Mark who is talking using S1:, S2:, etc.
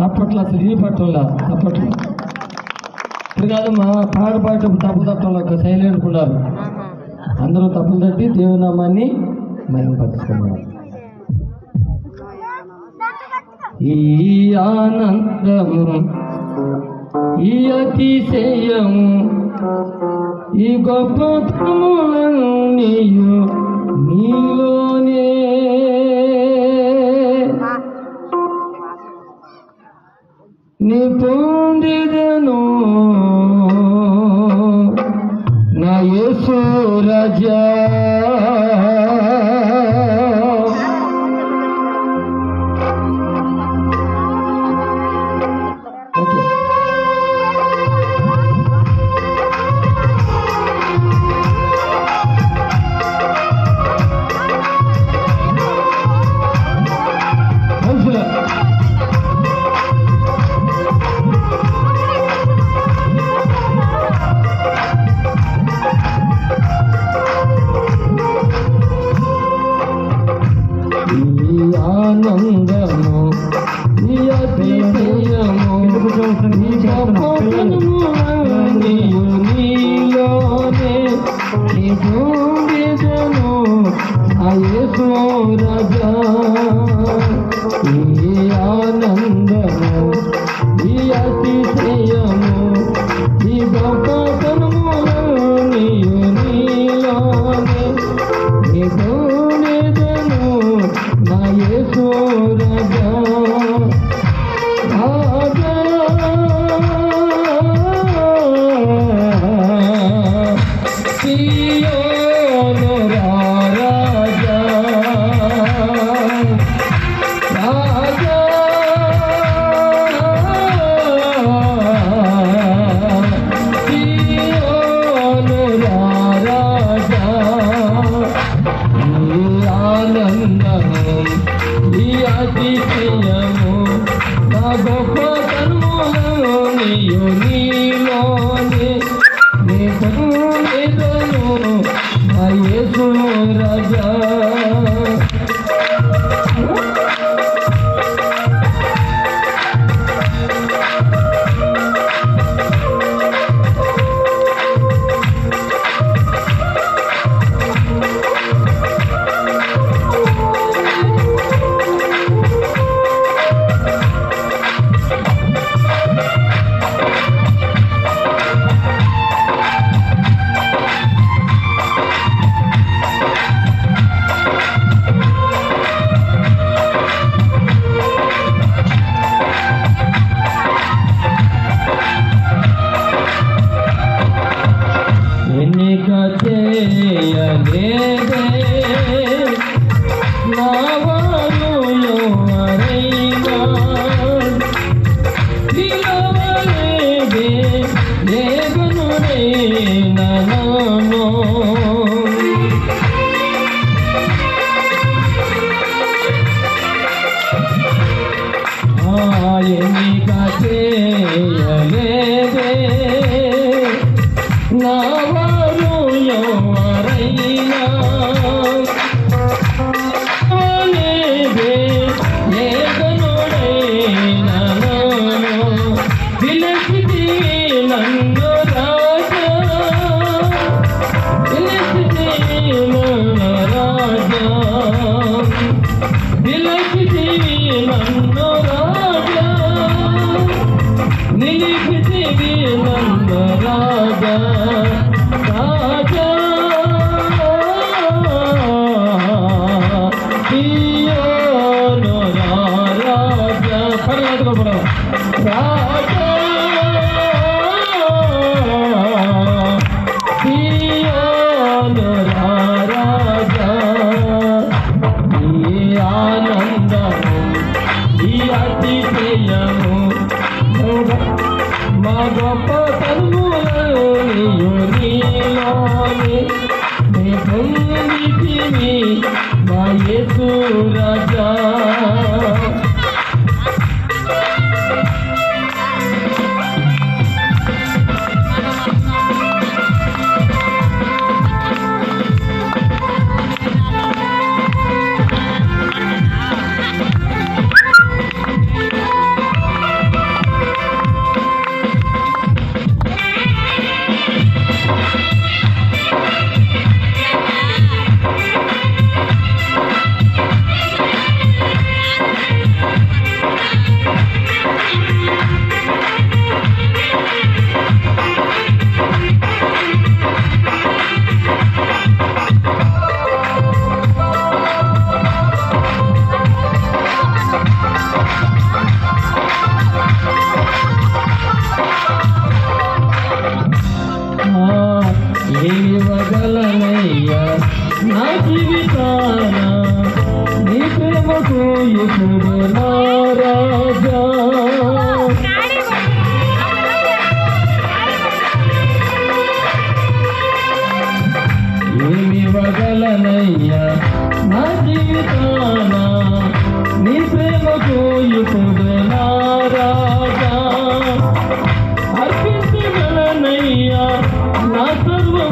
S1: అప్పట్లో అసలు ఇది పట్టంలా అప్పట్లో ఇప్పుడు మా పాట పాట తప్పు తప్పడం సైలెంట్ ఉన్నారు. అందరూ తప్పులు తట్టి దేవునామాన్ని మేము పట్టుకున్నారు ఈ ఆనందము ఈ అతిశయము ఈ గొప్పతములన్నీయు నీలోనే నీ ఆనందము ఈ అతిశయము ఈ గొప్పతనము నీలోనే. నీ ఆ యేసు రాజా see you. ఎన్నిక చేయలేదే నావారు ఎవరైనా లేదే రాజా రాజా సియోను రాజా కర్ణాటక రాజా సియోను రాజా ఈ ఆనందము ఈ అతిశయము మా గొప్ప తన్ములను మా యేసు ఇవ్వగలనయ్యా నా జీవితాన నీ ప్రేమకు ఇప్పుడు నా రాజా? ఏమివ్వగలనయ్యా నా జీవితాన నీ ప్రేమకు ఇప్పుడు నా రాజా? అర్పించగలనయ్యా. నా సర్వం